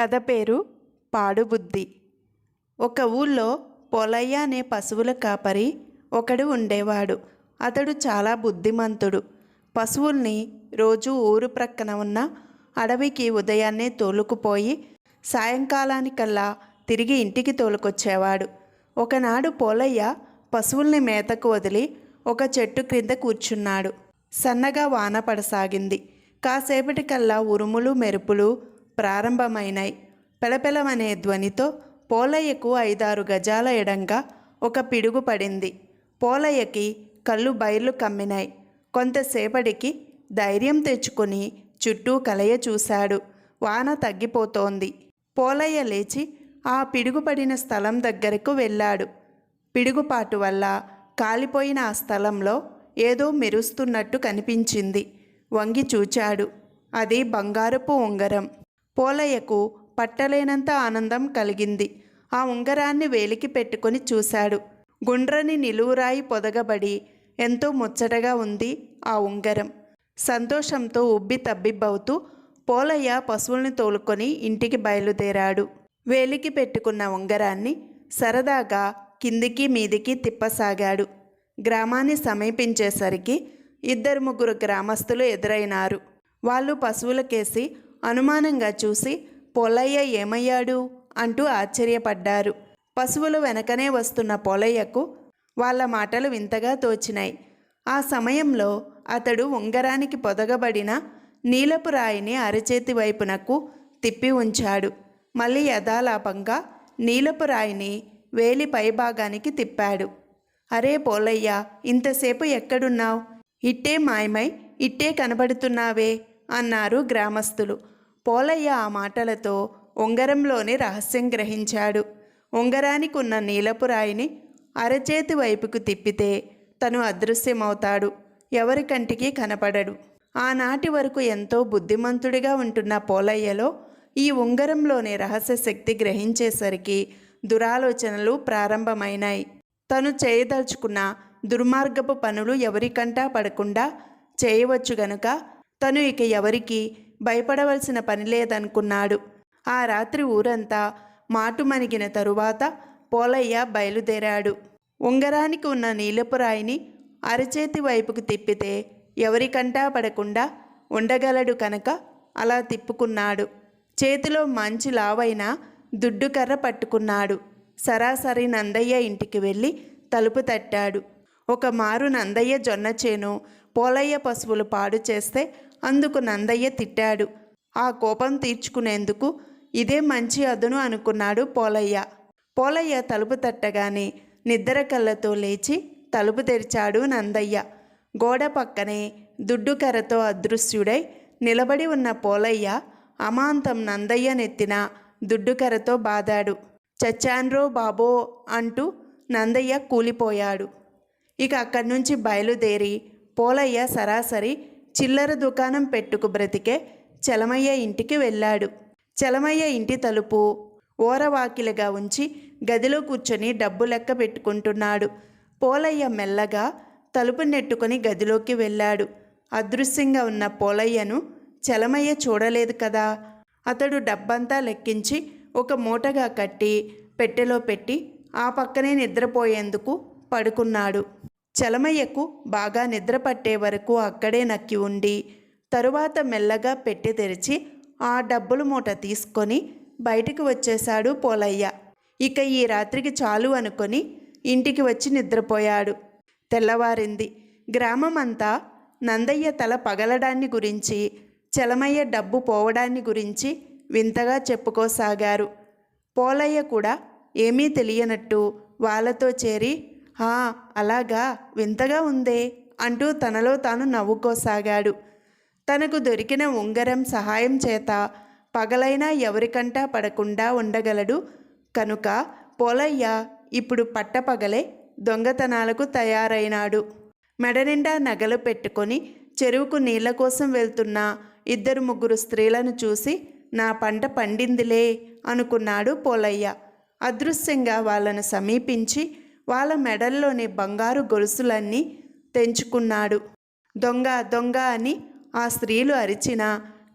కథ పేరు పాడుబుద్ధి. ఒక ఊళ్ళో పోలయ్య అనే పశువుల కాపరి ఒకడు ఉండేవాడు. అతడు చాలా బుద్ధిమంతుడు. పశువుల్ని రోజు ఊరు ప్రక్కన ఉన్న అడవికి ఉదయాన్నే తోలుకుపోయి సాయంకాలానికల్లా తిరిగి ఇంటికి తోలుకొచ్చేవాడు. ఒకనాడు పోలయ్య పశువుల్ని మేతకు వదిలి ఒక చెట్టు క్రింద కూర్చున్నాడు. సన్నగా వాన పడసాగింది. కాసేపటికల్లా ఉరుములు మెరుపులు ప్రారంభమైనాయి పెలపెలమనే ధ్వనితో పోలయ్యకు ఐదారు గజాల ఎడంగా ఒక పిడుగు పడింది. పోలయ్యకి కళ్ళు బయర్లు కమ్మినాయి కొంతసేపటికి ధైర్యం తెచ్చుకొని చుట్టూ కలయ చూశాడు. వాన తగ్గిపోతోంది. పోలయ్య లేచి ఆ పిడుగుపడిన స్థలం దగ్గరకు వెళ్ళాడు. పిడుగుపాటు వల్ల కాలిపోయిన ఆ స్థలంలో ఏదో మెరుస్తున్నట్టు కనిపించింది. వంగి చూచాడు. అది బంగారపు ఉంగరం. పోలయ్యకు పట్టలేనంత ఆనందం కలిగింది. ఆ ఉంగరాన్ని వేలికి పెట్టుకొని చూశాడు. గుండ్రని నిలువురాయి పొదగబడి ఎంతో ముచ్చటగా ఉంది ఆ ఉంగరం. సంతోషంతో ఉబ్బి తబ్బిబ్బవుతూ పోలయ్య పశువుల్ని తోలుకొని ఇంటికి బయలుదేరాడు. వేలికి పెట్టుకున్న ఉంగరాన్ని సరదాగా కిందికి మీదికి తిప్పసాగాడు. గ్రామాన్ని సమీపించేసరికి ఇద్దరు ముగ్గురు గ్రామస్తులు ఎదురైనారు. వాళ్ళు పశువులకేసి అనుమానంగా చూసి పోలయ్య ఏమయ్యాడు? అంటూ ఆశ్చర్యపడ్డారు. పశువులు వెనకనే వస్తున్న పోలయ్యకు వాళ్ళ మాటలు వింతగా తోచినాయి. ఆ సమయంలో అతడు ఉంగరానికి పొదగబడిన నీలపు రాయిని అరచేతి వైపునకు తిప్పి ఉంచాడు. మళ్ళీ యథాలాపంగా నీలపు రాయిని వేలి పైభాగానికి తిప్పాడు. అరే పోలయ్య ఇంతసేపు ఎక్కడున్నావు? ఇట్టే మాయమై ఇట్టే కనబడుతున్నావే అన్నారు గ్రామస్తులు. పోలయ్య ఆ మాటలతో ఉంగరంలోని రహస్యం గ్రహించాడు. ఉంగరానికి ఉన్న నీలపు రాయిని అరచేతి వైపుకు తిప్పితే తను అదృశ్యమవుతాడు. ఎవరి కంటికి కనపడడు. ఆనాటి వరకు ఎంతో బుద్ధిమంతుడిగా ఉంటున్న పోలయ్యలో ఈ ఉంగరంలోని రహస్య శక్తి గ్రహించేసరికి దురాలోచనలు ప్రారంభమైనాయి. తను చేయదలుచుకున్న దుర్మార్గపు పనులు ఎవరికంటా పడకుండా చేయవచ్చు గనుక తను ఇక ఎవరికి భయపడవలసిన పని లేదనుకున్నాడు. ఆ రాత్రి ఊరంతా మాటుమణిగిన తరువాత పోలయ్య బయలుదేరాడు. ఉంగరానికి ఉన్న నీలపురాయిని అరచేతి వైపుకు తిప్పితే ఎవరికంటా పడకుండా ఉండగలడు కనుక అలా తిప్పుకున్నాడు. చేతిలో మంచి లావైన దుడ్డుకర్ర పట్టుకున్నాడు. సరాసరి నందయ్య ఇంటికి వెళ్ళి తలుపు తట్టాడు. ఒక మారు నందయ్య జొన్న చేను పోలయ్య పశువులు పాడు చేస్తే అందుకు నందయ్య తిట్టాడు. ఆ కోపం తీర్చుకునేందుకు ఇదే మంచి అదును అనుకున్నాడు పోలయ్య. పోలయ్య తలుపు తట్టగానే నిద్ర కళ్ళతో లేచి తలుపు తెరిచాడు నందయ్య. గోడ పక్కనే దుడ్డుకరతో అదృశ్యుడై నిలబడి ఉన్న పోలయ్య అమాంతం నందయ్య నెత్తిన దుడ్డుకరతో బాదాడు. చచ్చాన్రో బాబో అంటూ నందయ్య కూలిపోయాడు. ఇక అక్కడి నుంచి బయలుదేరి పోలయ్య సరాసరి చిల్లర దుకాణం పెట్టుకు బ్రతికే చలమయ్య ఇంటికి వెళ్ళాడు. చలమయ్య ఇంటి తలుపు ఓరవాకిలిగా ఉంచి గదిలో కూర్చొని డబ్బు లెక్క పెట్టుకుంటున్నాడు. పోలయ్య మెల్లగా తలుపు నెట్టుకొని గదిలోకి వెళ్ళాడు. అదృశ్యంగా ఉన్న పోలయ్యను చలమయ్య చూడలేదు కదా. అతడు డబ్బంతా లెక్కించి ఒక మూటగా కట్టి పెట్టెలో పెట్టి ఆ పక్కనే నిద్రపోయేందుకు పడుకున్నాడు. చలమయ్యకు బాగా నిద్ర పట్టే వరకు అక్కడే నక్కి ఉండి తరువాత మెల్లగా పెట్టి తెరిచి ఆ డబ్బుల మూట తీసుకొని బయటికి వచ్చేశాడు పోలయ్య. ఇక ఈ రాత్రికి చాలు అనుకొని ఇంటికి వచ్చి నిద్రపోయాడు. తెల్లవారింది. గ్రామం అంతా నందయ్య తల పగలడాన్ని గురించి చలమయ్య డబ్బు పోవడాన్ని గురించి వింతగా చెప్పుకోసాగారు. పోలయ్య కూడా ఏమీ తెలియనట్టు వాళ్ళతో చేరి హా అలాగా? వింతగా ఉందే? అంటూ తనలో తాను నవ్వుకోసాగాడు. తనకు దొరికిన ఉంగరం సహాయం చేత పగలైనా ఎవరికంటా పడకుండా ఉండగలడు. కనుక పోలయ్య ఇప్పుడు పట్టపగలే దొంగతనాలకు తయారైనాడు. మెడనిండా నగలు పెట్టుకొని చెరువుకు నీళ్ళ కోసం వెళ్తున్న ఇద్దరు ముగ్గురు స్త్రీలను చూసి నా పంట పండిందిలే అనుకున్నాడు పోలయ్య. అదృశ్యంగా వాళ్ళను సమీపించి వాళ్ళ మెడల్లోని బంగారు గొలుసులన్నీ తెంచుకున్నాడు. దొంగ దొంగ అని ఆ స్త్రీలు అరిచినా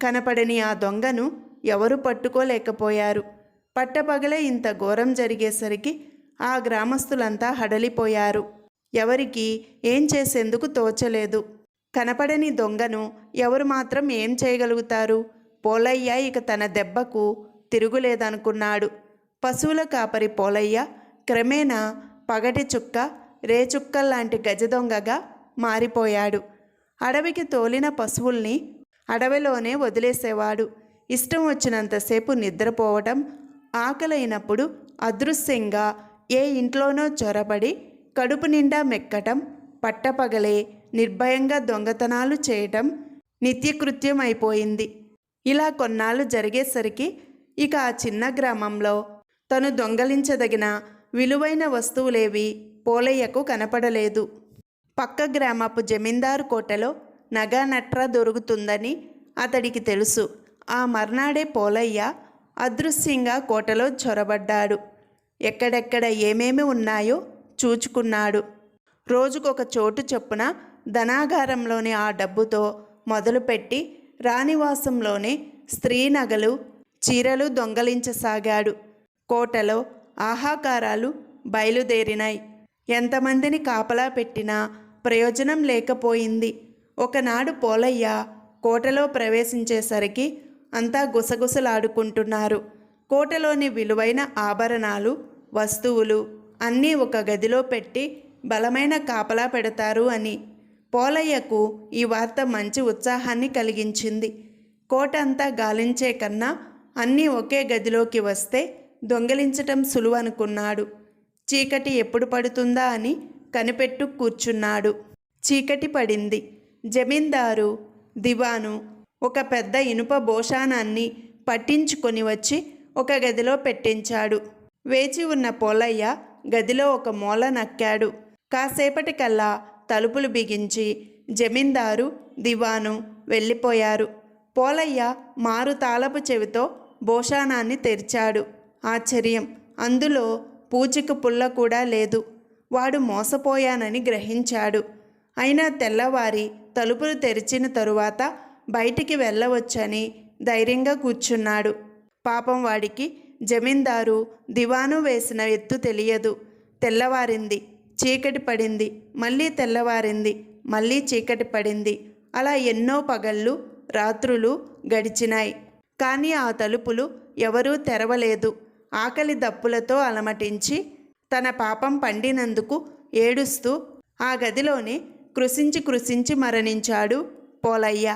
కనపడని ఆ దొంగను ఎవరు పట్టుకోలేకపోయారు. పట్టపగలే ఇంత ఘోరం జరిగేసరికి ఆ గ్రామస్తులంతా హడలిపోయారు. ఎవరికి ఏం చేసేందుకు తోచలేదు. కనపడని దొంగను ఎవరు మాత్రం ఏం చేయగలుగుతారు? పోలయ్య ఇక తన దెబ్బకు తిరుగులేదనుకున్నాడు. పశువుల కాపరి పోలయ్య క్రమేణా పగటి చుక్క రేచుక్కల్లాంటి గజ దొంగగా మారిపోయాడు. అడవికి తోలిన పశువుల్ని అడవిలోనే వదిలేసేవాడు. ఇష్టం వచ్చినంతసేపు నిద్రపోవటం ఆకలైనప్పుడు అదృశ్యంగా ఏ ఇంట్లోనో చొరబడి కడుపు నిండా మెక్కటం పట్టపగలే నిర్భయంగా దొంగతనాలు చేయటం నిత్యకృత్యం అయిపోయింది ఇలా కొన్నాళ్ళు జరిగేసరికి ఇక ఆ చిన్న గ్రామంలో తను దొంగలించదగిన విలువైన వస్తువులేవి పోలయ్యకు కనపడలేదు. పక్క గ్రామపు జమీందారు కోటలో నగా నట్రా దొరుకుతుందని అతడికి తెలుసు. ఆ మర్నాడే పోలయ్య అదృశ్యంగా కోటలో చొరబడ్డాడు. ఎక్కడెక్కడ ఏమేమి ఉన్నాయో చూచుకున్నాడు. రోజుకొక చోటు చొప్పున ధనాగారంలోని ఆ డబ్బుతో మొదలుపెట్టి రాణివాసంలోనే స్త్రీ నగలు చీరలు దొంగలించసాగాడు. కోటలో ఆహాకారాలు బయలుదేరినాయి. ఎంతమందిని కాపలా పెట్టినా ప్రయోజనం లేకపోయింది. ఒకనాడు పోలయ్య కోటలో ప్రవేశించేసరికి అంతా గుసగుసలాడుకుంటున్నారు. కోటలోని విలువైన ఆభరణాలు వస్తువులు అన్నీ ఒక గదిలో పెట్టి బలమైన కాపలా పెడతారు అని. పోలయ్యకు ఈ వార్త మంచి ఉత్సాహాన్ని కలిగించింది. కోట అంతా గాలించే కన్నా అన్నీ ఒకే గదిలోకి వస్తే దొంగిలించటం సులువనుకున్నాడు. చీకటి ఎప్పుడు పడుతుందా అని కనిపెట్టు కూర్చున్నాడు. చీకటి పడింది. జమీందారు దివాను ఒక పెద్ద ఇనుప భోషానాన్ని పట్టించుకొని వచ్చి ఒక గదిలో పెట్టించాడు. వేచి ఉన్న పోలయ్య గదిలో ఒక మూల నక్కాడు. కాసేపటికల్లా తలుపులు బిగించి జమీందారు దివాను వెళ్ళిపోయారు. పోలయ్య మారు తాళపు చెవితో భోషానాన్ని తెరిచాడు. ఆశ్చర్యం. అందులో పూచిక పుల్ల కూడా లేదు. వాడు మోసపోయానని గ్రహించాడు. అయినా తెల్లవారి తలుపులు తెరిచిన తరువాత బయటికి వెళ్ళవచ్చని ధైర్యంగా కూర్చున్నాడు. పాపం వాడికి జమీందారు దివాను వేసిన ఎత్తు తెలియదు. తెల్లవారింది చీకటి పడింది మళ్ళీ తెల్లవారింది మళ్ళీ చీకటి పడింది. అలా ఎన్నో పగళ్ళు రాత్రులు గడిచినాయి. కానీ ఆ తలుపులు ఎవరూ తెరవలేదు. ఆకలి దప్పులతో అలమటించి తన పాపం పండినందుకు ఏడుస్తూ ఆ గదిలోనే కృషించి కృషించి మరణించాడు పోలయ్య.